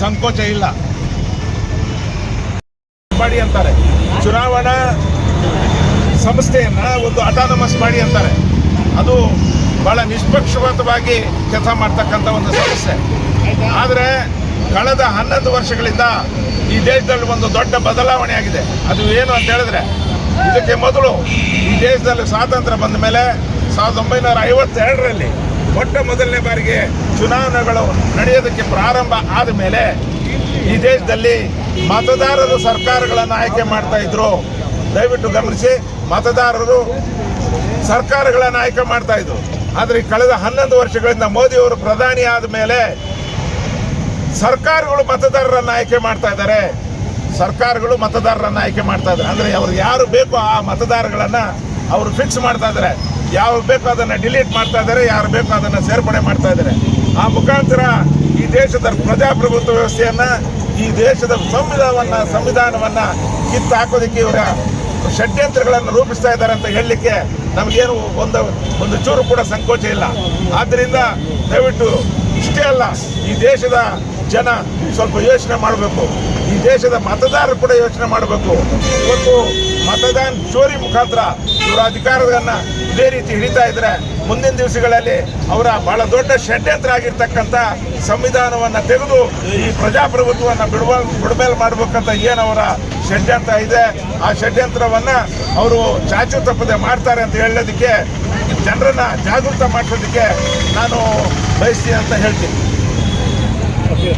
ಸಂಕೋಚ ಇಲ್ಲ. ಮಾಡಿ ಅಂತಾರೆ. ಚುನಾವಣಾ ಸಂಸ್ಥೆಯನ್ನ ಒಂದು ಅಟಾನಮಸ್ ಮಾಡಿ ಅಂತಾರೆ. ಅದು ಬಹಳ ನಿಷ್ಪಕ್ಷಪಾತವಾಗಿ ಕೆಲಸ ಮಾಡ್ತಕ್ಕಂಥ ಒಂದು ಸಂಸ್ಥೆ. ಆದರೆ ಕಳೆದ ಹನ್ನೊಂದು ವರ್ಷಗಳಿಂದ ಈ ದೇಶದಲ್ಲಿ ಒಂದು ದೊಡ್ಡ ಬದಲಾವಣೆ ಆಗಿದೆ. ಅದು ಏನು ಅಂತ ಹೇಳಿದ್ರೆ, ಇದಕ್ಕೆ ಮೊದಲು ಈ ದೇಶದಲ್ಲಿ ಸ್ವಾತಂತ್ರ್ಯ ಬಂದ ಮೇಲೆ ಸಾವಿರದ ಒಂಬೈನೂರ ಐವತ್ತೆರಡರಲ್ಲಿ ಮೊಟ್ಟ ಮೊದಲನೇ ಬಾರಿಗೆ ಚುನಾವಣೆಗಳು ನಡೆಯೋದಕ್ಕೆ ಪ್ರಾರಂಭ ಆದ ಮೇಲೆ ಈ ದೇಶದಲ್ಲಿ ಮತದಾರರು ಸರ್ಕಾರಗಳನ್ನು ಆಯ್ಕೆ ಮಾಡ್ತಾ ಇದ್ರು. ದಯವಿಟ್ಟು ಗಮನಿಸಿ, ಮತದಾರರು ಸರ್ಕಾರಗಳನ್ನು ಆಯ್ಕೆ ಮಾಡ್ತಾ ಇದ್ರು. ಆದರೆ ಕಳೆದ ಹನ್ನೊಂದು ವರ್ಷಗಳಿಂದ ಮೋದಿಯವರು ಪ್ರಧಾನಿ ಆದ ಮೇಲೆ ಸರ್ಕಾರಗಳು ಮತದಾರರನ್ನು ಆಯ್ಕೆ ಮಾಡ್ತಾ ಇದ್ದಾರೆ. ಸರ್ಕಾರಗಳು ಮತದಾರರನ್ನು ಆಯ್ಕೆ ಮಾಡ್ತಾ ಇದ್ದಾರೆ. ಅಂದರೆ ಅವ್ರು ಯಾರು ಬೇಕೋ ಆ ಮತದಾರಗಳನ್ನು ಅವರು ಫಿಕ್ಸ್ ಮಾಡ್ತಾ ಇದ್ದಾರೆ. ಯಾರು ಬೇಕೋ ಅದನ್ನು ಡಿಲೀಟ್ ಮಾಡ್ತಾ ಇದ್ದಾರೆ ಯಾರು ಬೇಕೋ ಅದನ್ನು ಸೇರ್ಪಡೆ ಮಾಡ್ತಾ ಇದ್ದಾರೆ ಆ ಮುಖಾಂತರ ಈ ದೇಶದ ಪ್ರಜಾಪ್ರಭುತ್ವ ವ್ಯವಸ್ಥೆಯನ್ನ, ಈ ದೇಶದ ಸಂವಿಧಾನವನ್ನ ಸಂವಿಧಾನವನ್ನ ಕಿತ್ತು ಹಾಕೋದಕ್ಕೆ ಇವರ ಷಡ್ಯಂತ್ರಗಳನ್ನು ರೂಪಿಸ್ತಾ ಇದ್ದಾರೆ ಅಂತ ಹೇಳಲಿಕ್ಕೆ ನಮಗೇನು ಒಂದು ಒಂದು ಚೂರು ಕೂಡ ಸಂಕೋಚ ಇಲ್ಲ. ಆದ್ದರಿಂದ ದಯವಿಟ್ಟು ಇಷ್ಟೇ ಅಲ್ಲ, ಈ ದೇಶದ ಜನ ಸ್ವಲ್ಪ ಯೋಚನೆ ಮಾಡಬೇಕು. ಈ ದೇಶದ ಮತದಾರರು ಕೂಡ ಯೋಚನೆ ಮಾಡಬೇಕು. ಇವತ್ತು ಮತದಾನ ಚೋರಿ ಮುಖಾಂತರ ಇವರ ಅಧಿಕಾರವನ್ನು ಇದೇ ರೀತಿ ಹಿಡಿತಾ ಇದ್ರೆ ಮುಂದಿನ ದಿವಸಗಳಲ್ಲಿ ಅವರ ಬಹಳ ದೊಡ್ಡ ಷಡ್ಯಂತ್ರ ಆಗಿರ್ತಕ್ಕಂಥ ಸಂವಿಧಾನವನ್ನ ತೆಗೆದು ಈ ಪ್ರಜಾಪ್ರಭುತ್ವವನ್ನ ಬಿಡುವ ಬಿಡುಮೇಲೆ ಮಾಡ್ಬೇಕಂತ ಏನವರ ಷಡ್ಯಂತ್ರ ಇದೆ, ಆ ಷಡ್ಯಂತ್ರವನ್ನ ಅವರು ಚಾಚು ತಪ್ಪದೆ ಮಾಡ್ತಾರೆ ಅಂತ ಹೇಳೋದಕ್ಕೆ ಜನರನ್ನು ಜಾಗೃತ ಮಾಡಿಸೋದಕ್ಕೆ ನಾನು ಬಯಸ್ತೀನಿ ಅಂತ ಹೇಳ್ತೀನಿ.